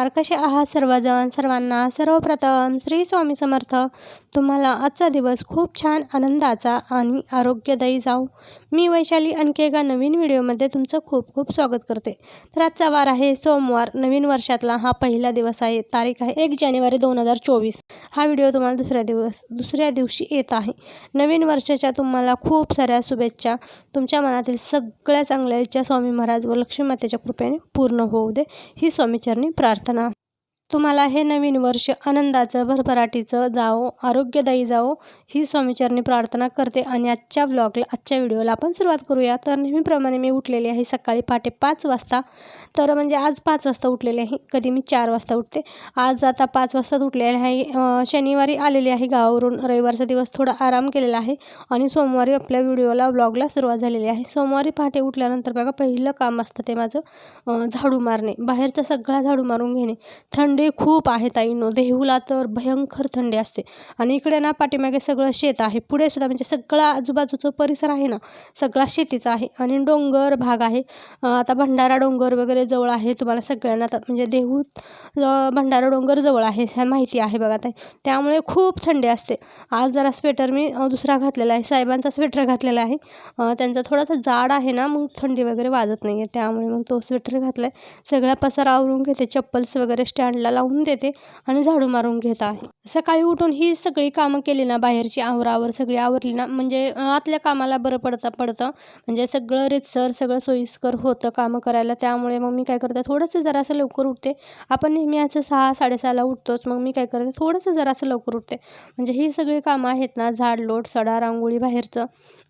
नमस्कार. कसे आहात सर्वजण सर्वांना? सर्वप्रथम श्री स्वामी समर्थ. तुम्हाला आजचा दिवस खूप छान आनंदाचा आणि आरोग्यदायी जाऊ मी वैशाली आणखी एका नवीन व्हिडिओमध्ये तुमचं खूप खूप स्वागत करते. तर आजचा वार आहे सोमवार नवीन वर्षातला हा पहिला दिवस आहे. तारीख आहे एक जानेवारी दोन हजार चोवीस. हा व्हिडिओ तुम्हाला दुसऱ्या दिवस दुसऱ्या दिवशी येत आहे. नवीन वर्षाच्या तुम्हाला खूप साऱ्या शुभेच्छा. तुमच्या मनातील सगळ्या चांगल्या इच्छा स्वामी महाराज व लक्ष्मी मातेच्या कृपेने पूर्ण होऊ दे. ही स्वामीचरणी प्रार्थना ಪ್ರಾರ್ಥನಾ तुम्हाला हे नवीन वर्ष आनंदाचं भरभराटीचं जावो आरोग्यदायी जावो ही स्वामीचरणी प्रार्थना करते आणि आजच्या ब्लॉगला आजच्या व्हिडिओला आपण सुरुवात करूया. तर नेहमीप्रमाणे मी उठलेली आहे सकाळी पहाटे पाच वाजता. तर म्हणजे आज पाच वाजता उठलेली आहे. कधी मी चार वाजता उठते. आज आता पाच वाजता उठलेले आहे. शनिवारी आलेली आहे गावावरून. रविवारचा दिवस थोडा आराम केलेला आहे आणि सोमवारी आपल्या व्हिडिओला ब्लॉगला सुरुवात झालेली आहे. सोमवारी पहाटे उठल्यानंतर बघा पहिलं काम असतं ते माझं झाडू मारणे. बाहेरचा सगळा झाडू मारून घेणे. थंड खूप आहे ताईनो देहूला तर भयंकर थंडी असते. आणि इकडे ना पाठीमागे सगळं शेत आहे. पुढे सुद्धा म्हणजे सगळा आजूबाजूचा परिसर आहे ना सगळा शेतीचा आहे. आणि डोंगर भाग आहे. आता भंडारा डोंगर वगैरे जवळ आहे. तुम्हाला सगळ्यांना आता म्हणजे देहू भंडारा डोंगर जवळ आहे ह्या माहिती आहे बघा ताई. त्यामुळे खूप थंडी असते. आज जरा स्वेटर मी दुसरा घातलेला आहे. साहेबांचा स्वेटर घातलेला आहे. त्यांचा थोडासा जाड आहे ना मग थंडी वगैरे वाजत नाही आहे त्यामुळे मग तो स्वेटर घातला आहे सगळा पसारा आवरून घेते. चप्पल्स वगैरे स्टँडला लावून देते आणि झाडू मारून घेत आहे. सकाळी उठून ही सगळी कामं केली ना बाहेरची आवरावर सगळी आवरली ना म्हणजे आतल्या कामाला बरं पडतं पडतं. म्हणजे सगळं रितसर सगळं सोयीस्कर होतं कामं करायला. त्यामुळे मग मी काय करते थोडंसं जरासं लवकर उठते. आपण नेहमी असं सहा साडेसहाला उठतोच मग मी काय करते थोडंसं जरासं लवकर उठते. म्हणजे ही सगळी कामं आहेत ना झाड लोट सडा रांगोळी बाहेरचं.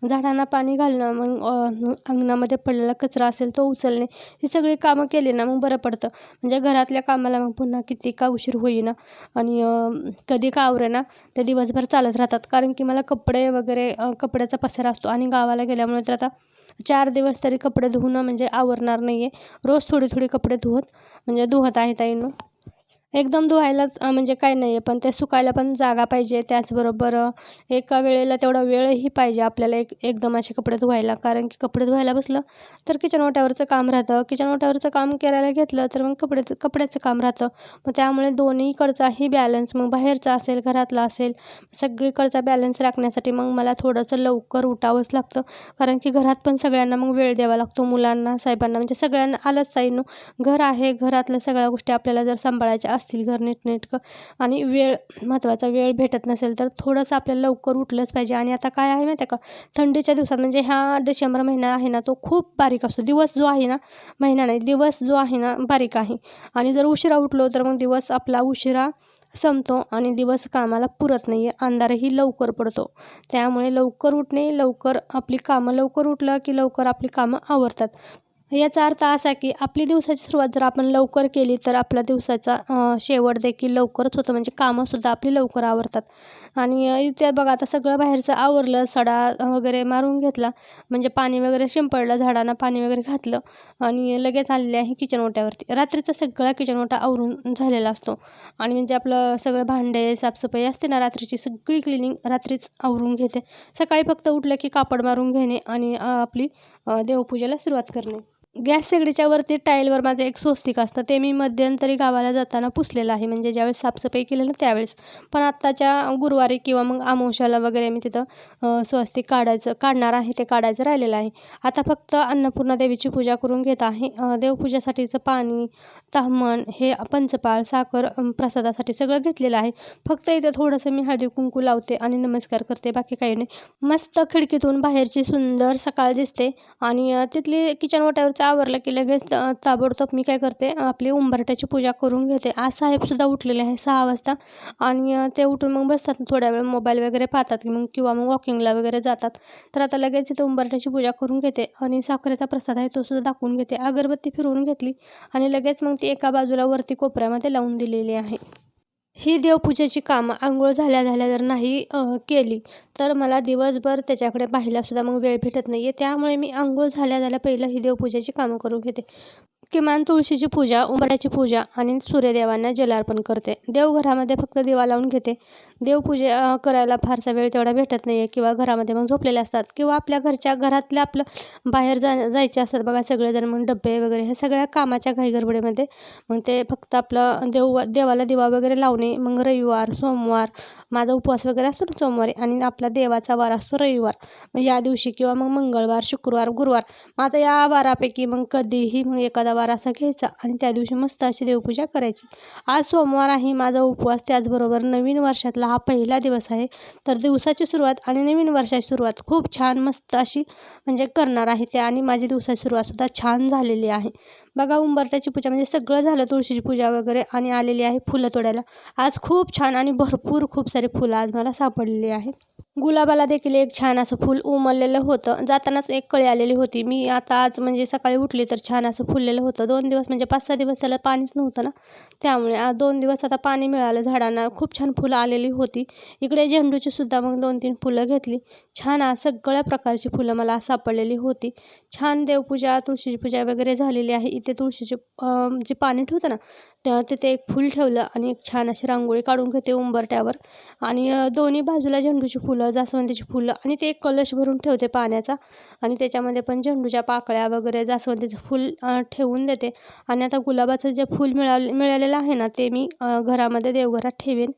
झाडांना पाणी घालणं मग अंगणामध्ये पडलेला कचरा असेल तो उचलणे ही सगळी कामं केली ना मग बरं पडतं. म्हणजे घरातल्या कामाला मग पुन्हा किती का उशीर होईना. आणि कधी का आवरेना ते दिवसभर चालत राहतात. कारण की मला कपडे वगैरे कपड्याचा पसारा असतो आणि गावाला गेल्यामुळे तर आता चार दिवस तरी कपडे धुणं म्हणजे आवरणार नाही आहे रोज थोडी थोडी कपडे धुवत म्हणजे धुवत आहे ताईंनो. एकदम धुवायलाच म्हणजे काय नाही आहे पण ते सुकायला पण जागा पाहिजे. त्याचबरोबर एका वेळेला तेवढा वेळही पाहिजे आपल्याला एक एकदम असे कपडे धुवायला. कारण की कपडे धुवायला बसलं तर किचन ओट्यावरचं काम राहतं. किचन ओट्यावरचं काम करायला घेतलं तर मग कपडे कपड्याचं काम राहतं. मग त्यामुळे दोन्हीकडचाही बॅलन्स मग बाहेरचा असेल घरातला असेल सगळीकडचा बॅलन्स राखण्यासाठी मग मला थोडंसं लवकर उठावंच लागतं. कारण की घरात पण सगळ्यांना मग वेळ द्यावा लागतो. मुलांना साहेबांना म्हणजे सगळ्यांना आलंच ताईंनो घर आहे घरातल्या सगळ्या गोष्टी आपल्याला जर सांभाळायच्या असतील घर नेटनेटकं. आणि वेळ महत्त्वाचा वेळ भेटत नसेल तर थोडंसं आपल्याला लवकर उठलंच पाहिजे. आणि आता काय आहे माहिती आहे का? थंडीच्या दिवसात म्हणजे ह्या डिसेंबर महिना आहे ना तो खूप बारीक असतो. दिवस जो आहे ना महिना नाही दिवस जो आहे ना बारीक आहे. आणि जर उशिरा उठलो तर मग दिवस आपला उशिरा संपतो आणि दिवस कामाला पुरत नाही आहे अंधारही लवकर पडतो. त्यामुळे लवकर उठणे लवकर आपली कामं लवकर उठलं की लवकर आपली कामं आवरतात. याचा अर्थ असा की आपली दिवसाची सुरुवात जर आपण लवकर केली तर आपला दिवसाचा शेवट देखील लवकरच होतं. म्हणजे कामंसुद्धा आपली लवकर आवरतात. आणि इथे बघा आता सगळं बाहेरचं आवरलं सडा वगैरे मारून घेतला. म्हणजे पाणी वगैरे शिंपडलं झाडांना पाणी वगैरे घातलं. आणि लगेच आलेले आहे किचन ओट्यावरती. रात्रीचा सगळा किचन ओटा आवरून झालेला असतो. आणि म्हणजे आपलं सगळं भांडे साफसफाई असते ना रात्रीची सगळी क्लिनिंग रात्रीच आवरून घेते. सकाळी फक्त उठलं की कापड मारून घेणे आणि आपली देवपूजेला सुरुवात करणे. गॅस शेगडीच्या वरती टाईलवर माझं एक स्वस्तिक असतं. ते मी मध्यंतरी गावाला जाताना पुसलेलं आहे. म्हणजे ज्यावेळेस साफसफाई केली ना त्यावेळेस. पण आत्ताच्या गुरुवारी किंवा मग अमावस्याला वगैरे मी तिथं स्वस्तिक काढायचं काढणार आहे ते काढायचं राहिलेलं आहे. आता फक्त अन्नपूर्णा देवीची पूजा करून घेत आहे. देवपूजेसाठीचं देवपूजासाठीचं पाणी तामण हे पंचपाळ साखर प्रसादासाठी सगळं घेतलेलं आहे. फक्त इथं थोडंसं मी हळदी कुंकू लावते आणि नमस्कार करते. बाकी काही नाही. मस्त खिडकीतून बाहेरची सुंदर सकाळ दिसते. आणि तिथली किचन ओट्यावरचं आवरलं की लगेच ताबडतोब मी काय करते आपली उंबरट्याची पूजा करून घेते. आज साहेबसुद्धा उठलेले आहे सहा वाजता आणि ते उठून मग बसतात थोड्या वेळ मोबाईल वगैरे पाहतात की मग किंवा मग वॉकिंगला वगैरे जातात. तर आता लगेच इथे उंबरट्याची पूजा करून घेते आणि साखरेचा प्रसाद आहे तो सुद्धा दाखवून घेते. अगरबत्ती फिरवून घेतली आणि लगेच मग ती एका बाजूला वरती कोपऱ्यामध्ये लावून दिलेली आहे. ही देवपूजेची कामं आंघोळ झाल्या झाल्या जर नाही केली तर मला दिवसभर त्याच्याकडे पाहायलासुद्धा मग वेळ भेटत नाही आहे त्यामुळे मी आंघोळ झाल्या झाल्या पहिलं ही देवपूजेची कामं करून घेते. किमान तुळशीची पूजा उंबऱ्याची पूजा आणि सूर्यदेवांना जलार्पण करते. देवघरामध्ये फक्त दिवा लावून घेते. देवपूजे करायला फारसा वेळ तेवढा भेटत नाही आहे किंवा घरामध्ये मग झोपलेले असतात किंवा आपल्या घरच्या घरातल्या आपलं बाहेर जा जायचे असतात बघा सगळेजण मग डबे वगैरे ह्या सगळ्या कामाच्या घाईगडबडीमध्ये मग ते फक्त आपलं देव देवाला दिवा वगैरे लावणे मग रविवार सोमवार माझा उपवास वगैरे असतो ना सोमवारी आणि आपला देवाचा वार असतो रविवार. मग या दिवशी किंवा मग मंगळवार शुक्रवार गुरुवार मग आता या वारापैकी मग कधीही मग एखादा सोमवार असा घ्यायचा आणि त्या दिवशी मस्त अशी देवपूजा करायची. आज सोमवार आहे माझा उपवास त्याचबरोबर नवीन वर्षातला हा पहिला दिवस आहे. तर दिवसाची सुरुवात आणि नवीन वर्षाची सुरुवात खूप छान मस्त अशी म्हणजे करणार आहे त्या आणि माझी दिवसाची सुरुवातसुद्धा छान झालेली आहे. बघा उंबरट्याची पूजा म्हणजे सगळं झालं तुळशीची पूजा वगैरे आणि आलेली आहे फुलं तोडायला. आज खूप छान आणि भरपूर खूप सारे फुलं आज मला सापडलेली आहेत. गुलाबाला देखील एक छान असं फूल उमललेलं होतं. जातानाच एक कळी आलेली होती. मी आता आज म्हणजे सकाळी उठली तर छान असं फुललेलं होतं. दोन दिवस म्हणजे पाच सहा दिवस त्याला पाणीच नव्हतं ना. त्यामुळे आज दोन दिवस आता पाणी मिळालं. झाडांना खूप छान फुलं आलेली होती. इकडे झेंडूची सुद्धा मग दोन तीन फुलं घेतली. छान सगळ्या प्रकारची फुलं मला सापडलेली होती. छान देवपूजा तुळशीची पूजा वगैरे झालेली आहे. इथे तुळशीची जे पाणी ठेवतं ना तिथे एक फूल ठेवलं आणि एक छान अशी रांगोळी काढून घेते उंबरट्यावर आणि दोन्ही बाजूला झेंडूची फुलं जास्वंदीची फुलं आणि ते एक कलश भरून ठेवते पाण्याचा. आणि त्याच्यामध्ये पण झेंडूच्या पाकळ्या वगैरे जास्वंदीचं फूल ठेवून देते. आणि आता गुलाबाचं जे फूल मिळाले मिळालेलं आहे ना ते मी घरामध्ये देवघरात ठेवेन.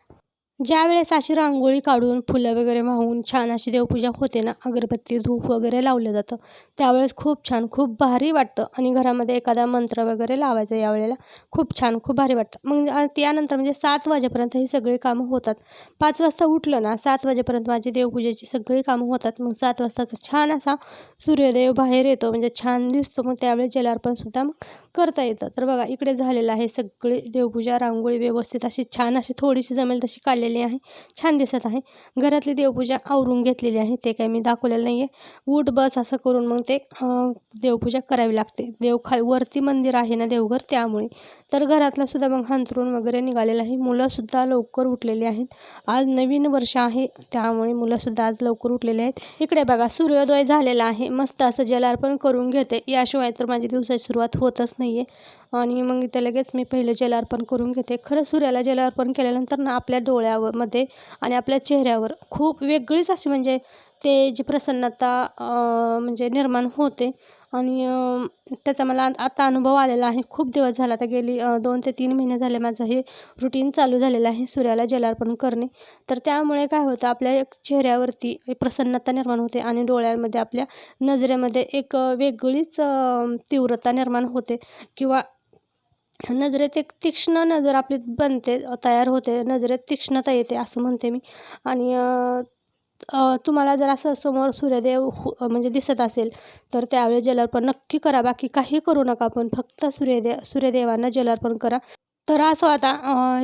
ज्यावेळेस अशी रांगोळी काढून फुलं वगैरे वाहून छान अशी देवपूजा होते ना अगरबत्ती धूप वगैरे लावलं जातं. त्यावेळेस खूप छान खूप भारी वाटतं. आणि घरामध्ये एखादा मंत्र वगैरे लावायचा यावेळेला खूप छान खूप भारी वाटतं. मग त्यानंतर म्हणजे सात वाजेपर्यंत ही सगळी कामं होतात. पाच वाजता उठलं ना सात वाजेपर्यंत माझी देवपूजेची सगळी कामं होतात. मग सात वाजताचा छान असा सूर्योदय बाहेर येतो म्हणजे छान दिसतो. मग त्यावेळेस जलार्पणसुद्धा मग करता येतं. तर बघा इकडे झालेलं आहे सगळी देवपूजा रांगोळी व्यवस्थित अशी छान अशी थोडीशी जमेल तशी काढलेली आहे. छान दिसत आहे. घरातली देवपूजा आवरून घेतलेली आहे. ते काही मी दाखवलेलं नाही आहे उठ बस असं करून मग ते देवपूजा करावी लागते. देव वरती मंदिर आहे ना देवघर त्यामुळे. तर घरातला सुद्धा मग हांतरून वगैरे निघालेलं आहे. मुलंसुद्धा लवकर उठलेली आहेत. आज नवीन वर्ष आहे. त्यामुळे मुलंसुद्धा आज लवकर उठलेले आहेत. इकडे बघा सूर्योदय झालेला आहे. मस्त असं जलार्पण करून घेते. याशिवाय तर माझी दिवसाची सुरुवात होतच नाही आहे आणि मग इथे लगेच मी पहिलं जलार्पण करून घेते. खरं सूर्याला जलार्पण केल्यानंतर ना आपल्या डोळ्या डोळ्यावर मध्ये आणि आपल्या चेहऱ्यावर खूप वेगळीच अशी म्हणजे ते जी प्रसन्नता म्हणजे निर्माण होते. आणि त्याचा मला आता अनुभव आलेला आहे. खूप दिवस झाला आता गेली दोन ते तीन महिने झाले माझं हे रुटीन चालू झालेलं आहे सूर्याला जलार्पण करणे. तर त्यामुळे काय होतं आपल्या चेहऱ्यावरती प्रसन्नता निर्माण होते आणि डोळ्यांमध्ये आपल्या नजरेमध्ये एक वेगळीच तीव्रता निर्माण होते. किंवा नजरेत एक तीक्ष्ण नजर आपली बनते तयार होते. नजरेत तीक्ष्णता येते असं म्हणते मी. आणि तुम्हाला जर असं समोर सूर्यदेव म्हणजे दिसत असेल तर त्यावेळी जलार्पण नक्की करा. बाकी काही करू नका पण फक्त सूर्यदेव सूर्यदेवांना जलार्पण करा. तर असं आता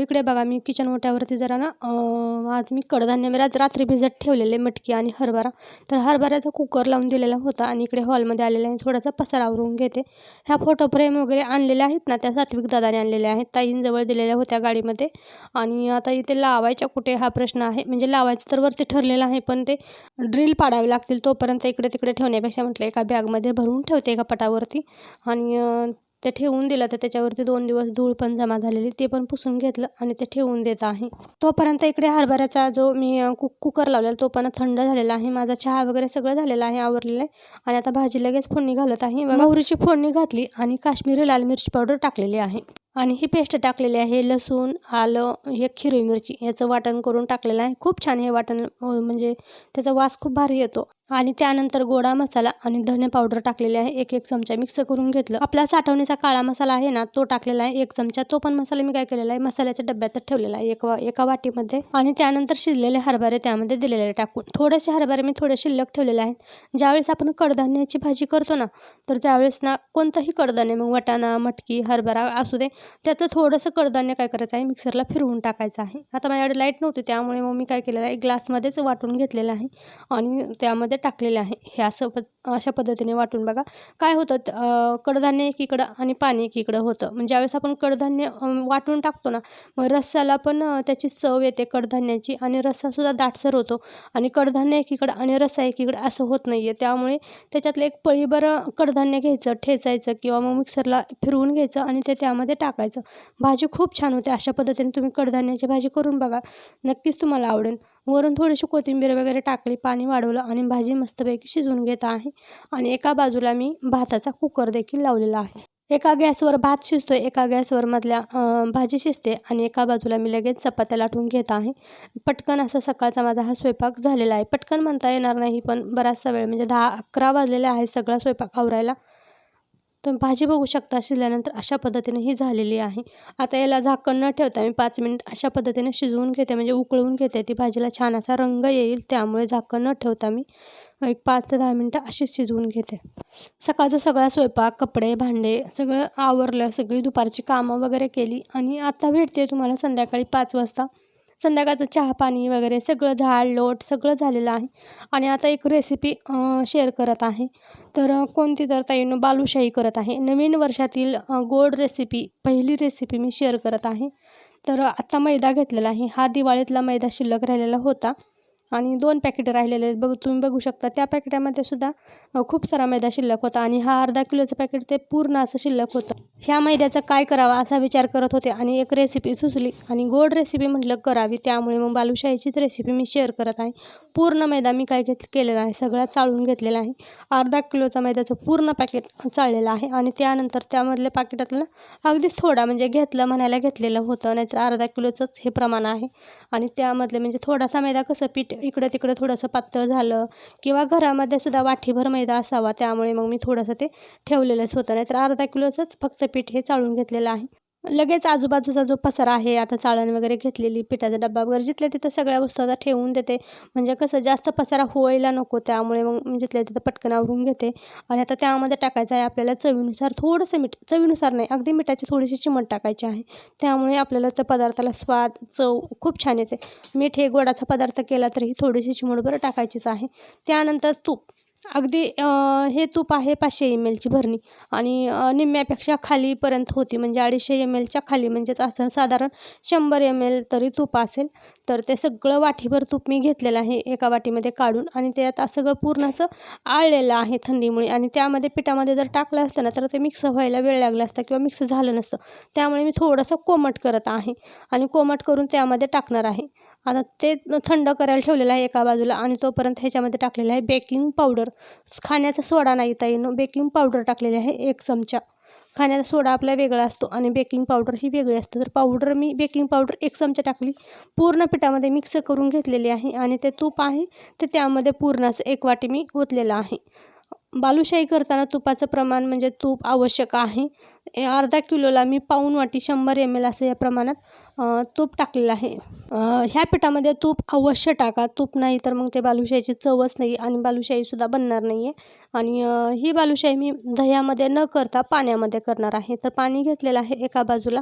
इकडे बघा मी किचन ओट्यावरती जरा ना आज मी कडधान्य मी रात रात्री भिजत ठेवलेले मटकी आणि हरभरा. तर हरभऱ्याचा कुकर लावून दिलेला होता आणि इकडे हॉलमध्ये आलेला आहे थोडासा पसार आवरून घेते. ह्या फोटो फ्रेम वगैरे आणलेल्या आहेत ना त्या सात्विक दादाने आणलेल्या आहेत ताईंजवळ दिलेल्या होत्या गाडीमध्ये. आणि आता इथे लावायच्या कुठे हा प्रश्न आहे म्हणजे लावायचं तर वरती ठरलेलं आहे पण ते ड्रिल पाडावे लागतील तोपर्यंत इकडे तिकडे ठेवण्यापेक्षा म्हटलं एका बॅगमध्ये भरून ठेवते एका पटावरती. आणि ते ठेवून दिलं तर त्याच्यावरती दोन दिवस धूळ पण जमा झालेली ते पण पुसून घेतलं आणि ते ठेवून देत आहे. तोपर्यंत इकडे हरभऱ्याचा जो मी कुक कुकर लावलेला तो पण थंड झालेला आहे. माझा चहा वगैरे सगळं झालेलं आहे आवरलेलं आहे. आणि आता भाजी लगेच फोडणी घालत आहे. मोहरीची फोडणी घातली आणि काश्मीरी लाल मिरची पावडर टाकलेली आहे. आणि ही पेस्ट टाकलेली आहे लसूण आलं हे हिरवी मिरची याचं वाटण करून टाकलेलं आहे. खूप छान हे वाटण म्हणजे त्याचा वास खूप भारी येतो. आणि त्यानंतर गोडा मसाला आणि धने पावडर टाकलेले आहे. एक एक चमचा मिक्स करून घेतलं. आपला साठवणीचा काळा मसाला आहे ना तो टाकलेला आहे. एक चमचा तो पण मसाला मी काय केलेला आहे? मसाल्याच्या डब्यातच ठेवलेला आहे. एक वा एका वाटीमध्ये. आणि त्यानंतर शिजलेले हरभरे त्यामध्ये दिलेले टाकून. थोडेसे हरभरे मी थोडे शिल्लक ठेवलेले आहेत. ज्यावेळेस आपण कडधान्याची भाजी करतो ना तर त्यावेळेस ना कोणतंही कडधान्य मग वटाणा मटकी हरभरा असू दे त्यातलं थोडंसं कडधान्य काय करायचं आहे? मिक्सरला फिरवून टाकायचं आहे. आता माझ्याकडे लाइट नव्हती त्यामुळे मग मी काय केलेलं आहे? ग्लासमध्येच वाटून घेतलेलं आहे. आणि त्यामध्ये टाकलेले आहे. हे असं प अशा पद्धतीने वाटून बघा. काय होतं कडधान्य एकीकडं आणि पाणी एकीकडं होतं. म्हणजे ज्यावेळेस आपण कडधान्य वाटून टाकतो ना मग रस्साला पण त्याची चव येते कडधान्याची आणि रस्सासुद्धा दाटसर होतो. आणि कडधान्य एकीकडं आणि रस्सा एकीकडं असं होत नाही आहे त्यामुळे त्याच्यातलं एक पळीभर कडधान्य घ्यायचं ठेचायचं किंवा मग मिक्सरला फिरवून घ्यायचं आणि ते त्यामध्ये टाकायचं. भाजी खूप छान होते. अशा पद्धतीने तुम्ही कडधान्याची भाजी करून बघा. नक्कीच तुम्हाला आवडेल. वरून थोडीशी कोथिंबीर वगैरे टाकली पाणी वाढवलं आणि भाजी मस्तपैकी शिजवून घेत आहे. आणि एका बाजूला मी भाताचा कुकर देखील लावलेला आहे. एका गॅसवर भात शिजतो एका गॅसवर मधल्या भाजी शिजते आणि एका बाजूला मी लगेच चपात्या लाटून घेत आहे. पटकन असा सकाळचा माझा हा स्वयंपाक झालेला आहे. पटकन म्हणता येणार नाही पण बराचसा वेळ म्हणजे दहा अकरा वाजलेला आहे सगळा स्वयंपाक आवरायला. तुम्ही भाजी बघू शकता शिजल्यानंतर अशा पद्धतीने ही झालेली आहे. आता याला झाकण न ठेवता मी पाच मिनिट अशा पद्धतीने शिजवून घेते म्हणजे उकळून घेते. ती भाजीला छान असा रंग येईल त्यामुळे झाकण न ठेवता मी एक पाच ते दहा मिनटं अशीच शिजवून घेते. सकाळचा सगळा स्वयंपाक कपडे भांडे सगळं आवरलं सगळी दुपारची कामं वगैरे केली आणि आता भेटते तुम्हाला संध्याकाळी पाच वाजता. संध्याकाळचं चहा पाणी वगैरे सगळं झाड लोट सगळं झालेलं आहे. आणि आता एक रेसिपी शेअर करत आहे. तर कोणती तर ताईनं बालुशाही करत आहे. नवीन वर्षातील गोड रेसिपी पहिली रेसिपी मी शेअर करत आहे. तर आत्ता मैदा घेतलेला आहे. हा दिवाळीतला मैदा शिल्लक राहिलेला होता. आणि दोन पॅकेट राहिलेले आहेत. बघ तुम्ही बघू शकता त्या पॅकेटामध्ये सुद्धा खूप सारा मैदा शिल्लक होता आणि हा अर्धा किलोचं पॅकेट ते पूर्ण असं शिल्लक होतं. ह्या मैद्याचा काय करावं असा विचार करत होते आणि एक रेसिपी सुचली आणि गोड रेसिपी म्हटलं करावी. त्यामुळे मग बालुशाहीचीच रेसिपी मी शेअर करत आहे. पूर्ण मैदा मी काय घेत केलेला आहे सगळा चाळून घेतलेला आहे. अर्धा किलोचा मैद्याचं पूर्ण पॅकेट चाळलेलं आहे आणि त्यानंतर त्यामधल्या पाकिटातलं अगदीच थोडा म्हणजे घेतलं म्हणायला घेतलेलं होतं नाहीतर अर्धा किलोचंच हे प्रमाण आहे. आणि त्यामधले म्हणजे थोडासा मैदा कसं पीठ इकडं तिकडं थोडंसं पातळ झालं किंवा घरामध्ये सुद्धा वाटीभर मैदा असावा त्यामुळे मग मी थोडंसं ते ठेवलेलंच होतं. नाहीतर अर्धा किलोचंच फक्त पीठ हे चाळून घेतलेलं आहे. लगेच आजूबाजूचा जो पसारा आहे आता चाळण वगैरे घेतलेली पिठाचा डब्बा वगैरे जिथल्या तिथं सगळ्या वस्तू आता ठेवून देते. म्हणजे कसं जास्त पसारा होयला नको त्यामुळे मग मी जिथल्या तिथं पटकन आवरून घेते. आणि आता त्यामध्ये टाकायचं आहे आपल्याला चवीनुसार थोडंसं मीठ चवीनुसार नाही अगदी मिठाची थोडीशी चिमट टाकायची आहे. त्यामुळे आपल्याला त्या पदार्थाला स्वाद चव खूप छान येते. मीठ हे गोडाचा पदार्थ केला तरीही थोडीशी चिमटभर टाकायचीच आहे. त्यानंतर तूप. अगदी हे तूप आहे पाचशे एम एलची भरणी. आणि निम्म्यापेक्षा खालीपर्यंत होती. म्हणजे अडीचशे एम एलच्या खाली म्हणजेच असं साधारण शंभर एम एल तरी तूप असेल. तर ते सगळं वाटीभर तूप मी घेतलेलं आहे एका वाटीमध्ये काढून. आणि त्यात आता सगळं पूर्ण असं आळलेलं आहे थंडीमुळे. आणि त्यामध्ये पिठामध्ये जर टाकलं असतं ना तर ते मिक्स व्हायला वेळ लागला असता किंवा मिक्स झालं नसतं. त्यामुळे मी थोडंसं कोमट करत आहे. आणि कोमट करून त्यामध्ये टाकणार आहे. आता ते थंड करायला ठेवलेलं आहे एका बाजूला आणि तोपर्यंत ह्याच्यामध्ये टाकलेलं आहे बेकिंग पावडर. खाण्याचा सोडा नाही ताईनं बेकिंग पावडर टाकलेली आहे एक चमचा. खाण्याचा सोडा आपला वेगळा असतो आणि बेकिंग पावडर ही वेगळी असते. तर पावडर मी बेकिंग पावडर एक चमचा टाकली. पूर्ण पिठामध्ये मिक्स करून घेतलेली आहे आणि ते तूप आहे ते त्यामध्ये पूर्ण असं एक वाटी मी ओतलेलं आहे. बालुशाही करताना तुपाचं प्रमाण म्हणजे तूप आवश्यक आहे. ए- अर्धा किलोला मी पाऊण वाटी शंभर एम एल असं या प्रमाणात तूप टाकलेलं आहे. ह्या पिठामध्ये तूप अवश्य टाका. तूप नाही तर मग ते बालुशाहीची चवच नाही आणि बालुशाहीसुद्धा बनणार नाही आहे आणि ही बालुशाही मी दह्यामध्ये न करता पाण्यामध्ये करणार आहे. तर पाणी घेतलेलं आहे एका बाजूला.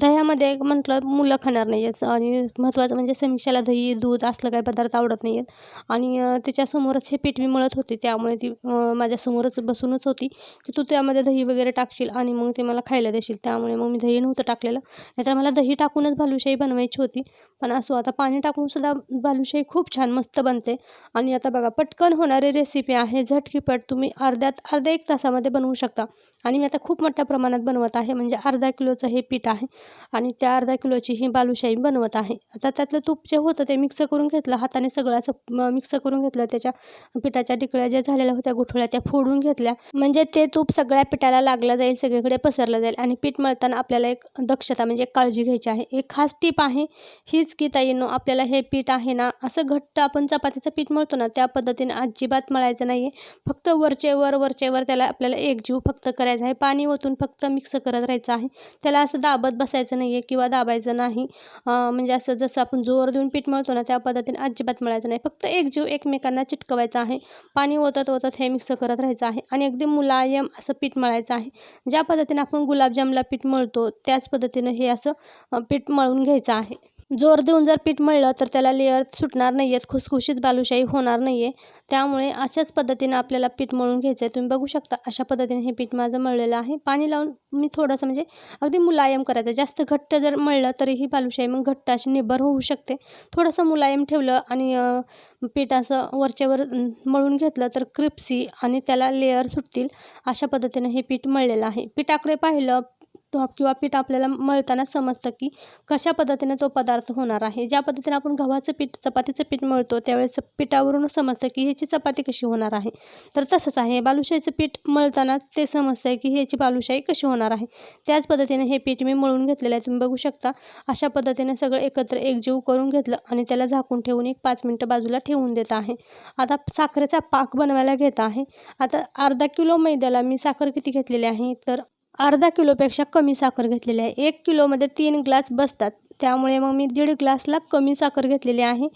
दह्यामध्ये म्हटलं मुलं खाणार नाही आहेत आणि महत्त्वाचं म्हणजे समीक्षाला दही दूध असलं काही पदार्थ आवडत नाही आहेत आणि त्याच्यासमोरच हे पीठ मी मळत होते. त्यामुळे ती माझ्यासमोरच बसूनच होती की तू त्यामध्ये दही वगैरे टाकशील आणि मग ते मला खायला देशील. त्यामुळे मग मी दही नव्हतं टाकलेलं. नाहीतर मला दही टाकूनच बालुशाही बनवायची होती. पण असो आता पाणी टाकूनसुद्धा बालुशाही खूप छान मस्त बनते. आणि आता बघा पटकन होणारी रेसिपी आहे झटकीपट. तुम्ही अर्ध्यात अर्ध्या एक तासामध्ये बनवू शकता. आणि मी आता खूप मोठ्या प्रमाणात बनवत आहे म्हणजे अर्धा किलोचं हे पीठ आहे. आणि त्या अर्धा किलोची ही बालुशाही बनवत आहे. आता त्यातलं तूप जे होतं ते मिक्स करून घेतलं. हाताने सगळं असं मिक्स करून घेतलं. त्याच्या पिठाच्या टिकळ्या ज्या झालेल्या होत्या गुठळ्या त्या फोडून घेतल्या. म्हणजे ते तूप सगळ्या पिठाला लागलं जाईल सगळीकडे पसरलं जाईल. आणि पीठ मळताना आपल्याला एक दक्षता म्हणजे एक काळजी घ्यायची आहे. एक खास टीप आहे. हीच की ताईनो आपल्याला हे पीठ आहे ना असं घट्ट आपण चपातीचं पीठ मळतो ना त्या पद्धतीने अजिबात मळायचं नाही आहे फक्त वरचे वर वरचे वर त्याला आपल्याला एकजीव फक्त करायचं आहे. पाणी ओतून फक्त मिक्स करत राहायचं आहे. त्याला असं दाबत बसायचं नाही आहे किंवा दाबायचं नाही. म्हणजे असं जसं आपण जोर देऊन पीठ मळतो ना त्या पद्धतीने अजिबात मळायचं नाही. फक्त एकजीव एकमेकांना चिटकवायचं आहे. पाणी ओतत ओतत हे मिक्स करत राहायचं आहे. आणि अगदी मुलायम असं पीठ मळायचं आहे. ज्या पद्धतीने आपण गुलाबजामला पीठ मळतो त्याच पद्धतीनं हे असं पीठ पीठ मळून घ्यायचं आहे. जोर देऊन जर पीठ मळलं तर त्याला लेअर सुटणार नाही आहेत खुसखुशीत बालुशाही होणार नाही आहे त्यामुळे अशाच पद्धतीनं आपल्याला पीठ मळून घ्यायचं आहे तुम्ही बघू शकता अशा पद्धतीने हे पीठ माझं मळलेलं आहे. पाणी लावून मी थोडंसं म्हणजे अगदी मुलायम करायचं. जास्त घट्ट जर मळलं तरी ही बालुशाही मग घट्ट अशी निबर होऊ शकते. थोडंसं मुलायम ठेवलं आणि पीठ असं वरच्यावर मळून घेतलं तर क्रिप्सी आणि त्याला लेअर सुटतील अशा पद्धतीनं हे पीठ मळलेलं आहे. पिठाकडे पाहिलं तो किंवा पीठ आपल्याला मळताना समजतं की कशा पद्धतीने तो पदार्थ होणार आहे. ज्या पद्धतीने आपण गव्हाचं पीठ चपातीचं पीठ मळतो त्यावेळेस पिठावरूनच समजतं की ह्याची चपाती कशी होणार आहे. तर तसंच आहे. बालुशाहीचं पीठ मळताना ते समजतं की ह्याची बालुशाही कशी होणार आहे. त्याच पद्धतीने हे पीठ मी मळून घेतलेलं आहे. तुम्ही बघू शकता अशा पद्धतीने सगळं एकत्र एकजीव करून घेतलं आणि त्याला झाकून ठेवून एक पाच मिनटं बाजूला ठेवून देत आहे. आता साखरेचा पाक बनवायला घेत आहे. आता अर्धा किलो मैद्याला मी साखर किती घेतलेली आहे? तर अर्धा किलोपेक्षा कमी साखर घेतलेली आहे. एक किलोमध्ये तीन ग्लास बसतात. त्यामुळे मग मी दीड ग्लासला कमी साखर घेतलेली आहे.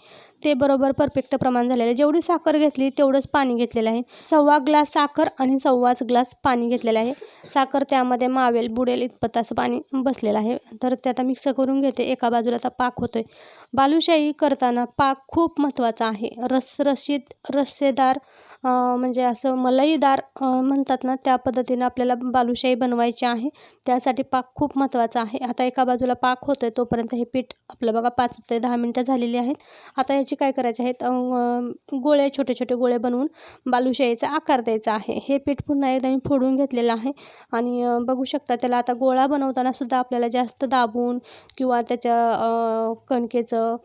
ते बरोबर परफेक्ट प्रमाण झालेलं आहे. जेवढी साखर घेतली तेवढंच पाणी घेतलेलं आहे. सव्वा ग्लास साखर आणि सव्वाच ग्लास पाणी घेतलेलं आहे. साखर त्यामध्ये मावेल बुडेल इतपत असं पाणी बसलेलं आहे. तर ते आता मिक्स करून घेते. एका बाजूला आता पाक होतो आहे बालुशाही करताना पाक खूप महत्त्वाचा आहे. रसरशीत रस्सेदार म्हणजे असं मलईदार म्हणतात ना त्या पद्धतीनं आपल्याला बालुशाही बनवायची आहे. त्यासाठी पाक खूप महत्त्वाचा आहे. आता एका बाजूला पाक होतो आहे तोपर्यंत हे पीठ आपलं बघा पाच ते दहा मिनटं झालेली आहेत. आता याची काय करायचे आहेत? गोळे छोटे छोटे गोळे बनवून बालुशाहीचा आकार द्यायचा आहे. हे पीठ पुन्हा एकदा मी फोडून घेतलेलं आहे. आणि बघू शकता त्याला आता गोळा बनवताना सुद्धा आपल्याला जास्त दाबून किंवा त्याच्या कणकेचं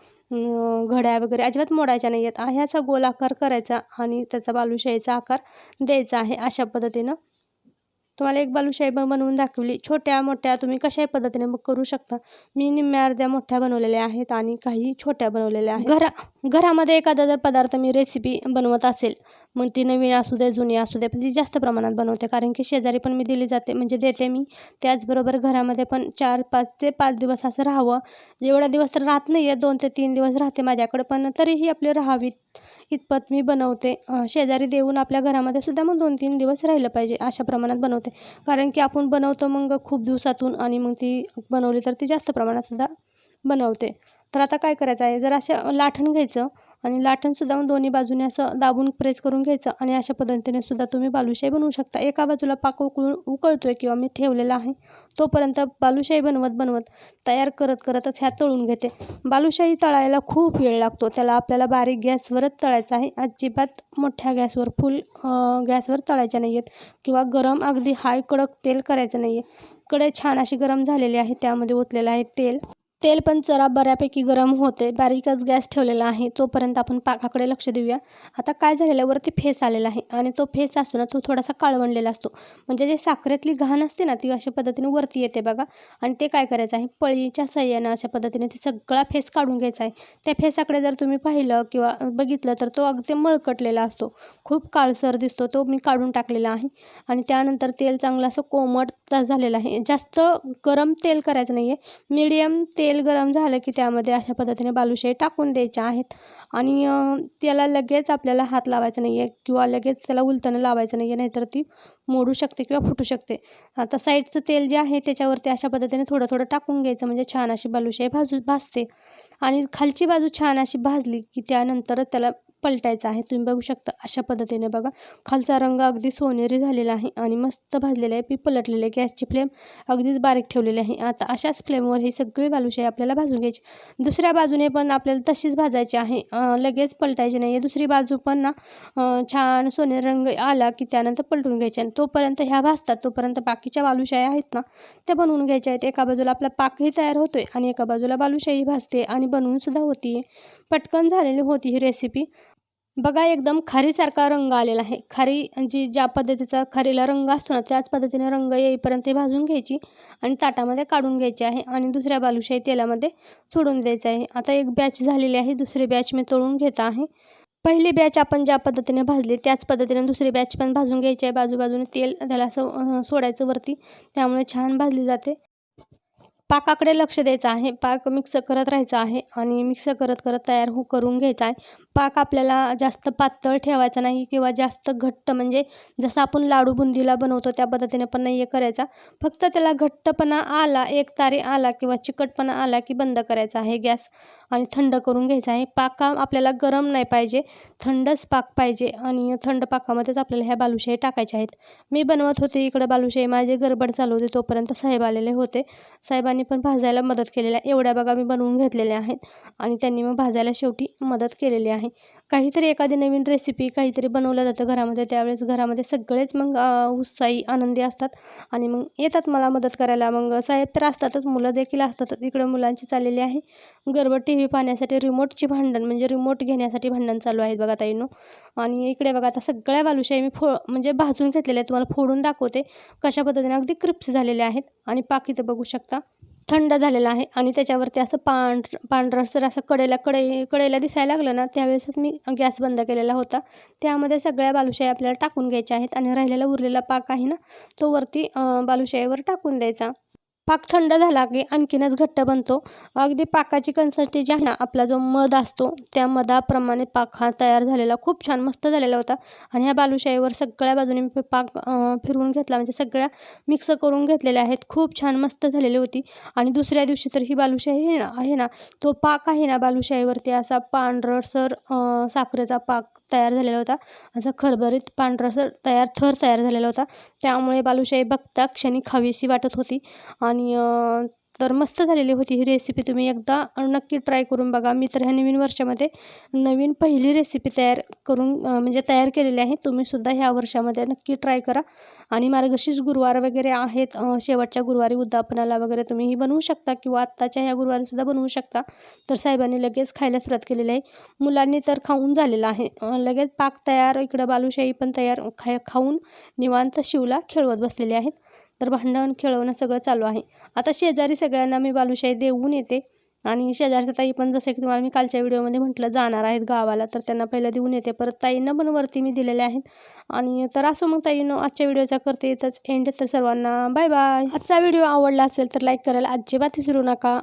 घड्या वगैरे अजिबात मोडायच्या नाही आहेत. ह्याचा गोल आकार करायचा आणि त्याचा बालुशाहीचा आकार द्यायचा आहे अशा पद्धतीनं. तुम्हाला एक बालुशाही पण बनवून दाखवली. छोट्या मोठ्या तुम्ही कशाही पद्धतीने मग करू शकता. मी निम्म्या अर्ध्या मोठ्या बनवलेल्या आहेत आणि काही छोट्या बनवलेल्या आहेत. घरा घरामध्ये एखादा जर पदार्थ मी रेसिपी बनवत असेल मग ती नवीन असू दे जुनी असू दे पण ती जास्त प्रमाणात बनवते. कारण की शेजारी पण मी दिली जाते म्हणजे देते मी. त्याचबरोबर घरामध्ये पण चार पाच ते पाच दिवस असं राहावं. एवढा दिवस तर राहत नाही आहे दोन ते तीन दिवस राहते माझ्याकडे पण तरीही आपले राहावीत इतपत मी बनवते. शेजारी देऊन आपल्या घरामध्ये सुद्धा मग दोन तीन दिवस राहिलं पाहिजे अशा प्रमाणात बनवते. कारण की आपण बनवतो मग खूप दिवसातून आणि मग ती बनवली तर ती जास्त प्रमाणात सुद्धा बनवते. तर आता काय करायचं आहे? जर असं लाठण घ्यायचं आणि लाटणसुद्धा मग दोन्ही बाजूने असं दाबून प्रेस करून घ्यायचं आणि अशा पद्धतीने सुद्धा तुम्ही बालुशाही बनवू शकता. एका बाजूला पाक उकळून उकळतो आहे किंवा मी ठेवलेला आहे तोपर्यंत बालुशाही बनवत बनवत तयार करत करतच ह्या तळून घेते. बालुशाही तळायला खूप वेळ लागतो. त्याला आपल्याला बारीक गॅसवरच तळायचं आहे. अजिबात मोठ्या गॅसवर फुल गॅसवर तळायच्या नाही आहेत किंवा गरम अगदी हाय कडक तेल करायचं नाही आहे कडे छान अशी गरम झालेली आहे. त्यामध्ये ओतलेलं आहे तेल. तेल पण जरा बऱ्यापैकी गरम होते. बारीकच गॅस ठेवलेला आहे. तोपर्यंत आपण पाकाकडे लक्ष देऊया. आता काय झालेलं आहे वरती फेस आलेला आहे आणि तो फेस असतो ना तो थोडासा काळवंडलेला असतो. म्हणजे जे साखरेतली घाण असते ना ती अशा पद्धतीने वरती येते बघा. आणि ते काय करायचं आहे? पळीच्या सहाय्यानं अशा पद्धतीने ते सगळा फेस काढून घ्यायचा आहे. त्या फेसाकडे जर तुम्ही पाहिलं किंवा बघितलं तर तो अगदी मळकटलेला असतो. खूप काळसर दिसतो. तो मी काढून टाकलेला आहे. आणि त्यानंतर तेल चांगलं असं कोमट झालेलं आहे. जास्त गरम तेल करायचं नाही आहे मीडियम तेल तेल गरम झालं की त्यामध्ये अशा पद्धतीने बालुशाही टाकून द्यायच्या आहेत. आणि त्याला लगेच आपल्याला हात लावायचा नाही आहे किंवा लगेच त्याला उलताना लावायचं नाही आहे नाहीतर ती मोडू शकते किंवा फुटू शकते. आता साईडचं तेल जे आहे त्याच्यावरती अशा पद्धतीने थोडं थोडं टाकून घ्यायचं म्हणजे छान अशी बालुशाही भाजू भाजते. आणि खालची बाजू छान अशी भाजली की त्यानंतर त्याला पलटायचं आहे. तुम्ही बघू शकता अशा पद्धतीने बघा. खालचा रंग अगदी सोनेरी झालेला आहे आणि मस्त भाजलेला आहे. पी पलटलेलं आहे. गॅसची फ्लेम अगदीच बारीक ठेवलेली आहे. आता अशाच फ्लेमवर ही सगळी बालुशाही आपल्याला भाजून घ्यायची. दुसऱ्या बाजूने पण आपल्याला तशीच भाजायची आहे. लगेच पलटायची नाही आहे दुसरी बाजू पण ना छान सोनेरी रंग आला की त्यानंतर पलटून घ्यायचे आणि तोपर्यंत ह्या भाजतात. तोपर्यंत बाकीच्या बालुशाही आहेत ना त्या बनवून घ्यायच्या आहेत. एका बाजूला आपला पाकही तयार होतोय आणि एका बाजूला बालुशाही भाजते आणि बनवूनसुद्धा होते होती पटकन झालेली होती ही रेसिपी बघा एकदम खारीसारखा रंग आलेला आहे. खारी जी ज्या पद्धतीचा खारीला रंग असतो ना त्याच पद्धतीने रंग येईपर्यंत ती भाजून घ्यायची आणि ताटामध्ये काढून घ्यायची आहे आणि दुसऱ्या बालुशाही तेलामध्ये सोडून द्यायचं आहे. आता एक बॅच झालेली आहे दुसरी बॅच मी तळून घेत आहे. पहिली बॅच आपण ज्या पद्धतीने भाजली त्याच पद्धतीने दुसरी बॅच पण भाजून घ्यायची आहे. बाजूबाजूने तेल त्याला असं सोडायचं वरती त्यामुळे छान भाजली जाते. पाकाकडे लक्ष द्यायचं आहे पाक मिक्स करत राहायचं आहे आणि मिक्स करत करत तयार हो करून घ्यायचा आहे. पाक आपल्याला जास्त पातळ ठेवायचा नाही किंवा जास्त घट्ट म्हणजे जसं आपण लाडू बुंदीला बनवतो त्या पद्धतीने पण नाही हे करायचा. फक्त त्याला घट्टपणा आला एक तारी आला किंवा चिकटपणा आला की बंद करायचा आहे गॅस आणि थंड करून घ्यायचा आहे. पाक आपल्याला गरम नाही पाहिजे थंडच पाक पाहिजे आणि थंड पाकामध्येच आपल्याला ह्या बालुशाही टाकायच्या आहेत. मी बनवत होते इकडं बालुशाही माझे गडबड चालू होते तोपर्यंत साहेब आलेले होते. साहेबांनी पण भाजायला मदत केलेली आहे एवढ्या बघा मी बनवून घेतलेल्या आहेत आणि त्यांनी मग भाजायला शेवटी मदत केलेली आहे. काहीतरी एखादी नवीन रेसिपी काहीतरी बनवलं जातं घरामध्ये त्यावेळेस घरामध्ये सगळेच मग उत्साही आनंदी असतात. आणि मग येतात मला मदत करायला. मग साहेब तर असतातच मुलं देखील असतातच इकडं मुलांची चाललेली आहे. गरबड टी व्ही पाहण्यासाठी रिमोटची भांडण म्हणजे रिमोट घेण्यासाठी भांडण चालू आहेत बघा ताईनो. आणि इकडे बघा आता सगळ्या बालुशाही मी फो म्हणजे भाजून घेतलेल्या आहेत. तुम्हाला फोडून दाखवते कशा पद्धतीने. अगदी क्रिप्स झालेले आहेत. आणि पाक इथं बघू शकता. थंड झालेला आहे आणि त्याच्यावरती असं पांढर पांढरसर असं कडेला कडे कडेला दिसायला लागलं ना त्यावेळेसच मी गॅस बंद केलेला होता. त्यामध्ये सगळ्या बालुशाही आपल्याला टाकून घ्यायच्या आहेत आणि राहिलेला उरलेला पाक आहे ना तो वरती बालुशाहीवर टाकून द्यायचा. पाक थंड झाला की आणखीनच घट्ट बनतो. अगदी पाकाची कन्सिस्टन्सी जी आहे ना आपला जो मध असतो त्या मधाप्रमाणे पाक हा तयार झालेला खूप छान मस्त झालेला होता. आणि ह्या बालुशाहीवर सगळ्या बाजूने मी पाक फिरवून घेतला. म्हणजे सगळ्या मिक्स करून घेतलेल्या आहेत. खूप छान मस्त झालेली होती. आणि दुसऱ्या दिवशी तर ही बालुशाही आहे ना आहे ना तो पाक आहे ना बालुशाहीवरती असा पांढरसर साखरेचा पाक तयार झालेला होता. असा खरभरीत पांढरसर तयार थर तयार झालेला होता. त्यामुळे बालुशाही बघता क्षणी खावीशी वाटत होती. आणि आणि तर मस्त झालेली होती ही रेसिपी तुम्ही एकदा नक्की ट्राय करून बघा. मी तर ह्या नवीन वर्षामध्ये नवीन पहिली रेसिपी तयार करून म्हणजे तयार केलेली आहे. तुम्हीसुद्धा ह्या वर्षामध्ये नक्की ट्राय करा. आणि मार्गशीर्ष गुरुवार वगैरे आहेत शेवटच्या गुरुवारी उद्यापनाला वगैरे तुम्ही ही बनवू शकता किंवा आत्ताच्या ह्या गुरुवारीसुद्धा बनवू शकता. तर साहेबांनी लगेच खायला सुरुवात केलेली आहे. मुलांनी तर खाऊन झालेलं आहे. लगेच पाक तयार इकडं बालुशाही पण तयार खा खाऊन निवांत शिवला खेळवत बसलेले आहेत. तर भांडण खेळवणं सगळं चालू आहे. आता शेजारी सगळ्यांना मी बालुशाही देऊन येते. आणि शेजारच्या ताई पण जसं की तुम्हाला मी कालच्या व्हिडिओमध्ये म्हटलं जाणार आहेत गावाला तर त्यांना पहिलं देऊन येते. परत ताईंना पण वरती मी दिलेले आहेत. आणि तर असं मग ताईनं आजच्या व्हिडिओचा करते. येतच एंड तर सर्वांना बाय बाय आजचा व्हिडिओ आवडला असेल तर लाईक करायला अजिबात विसरू नका.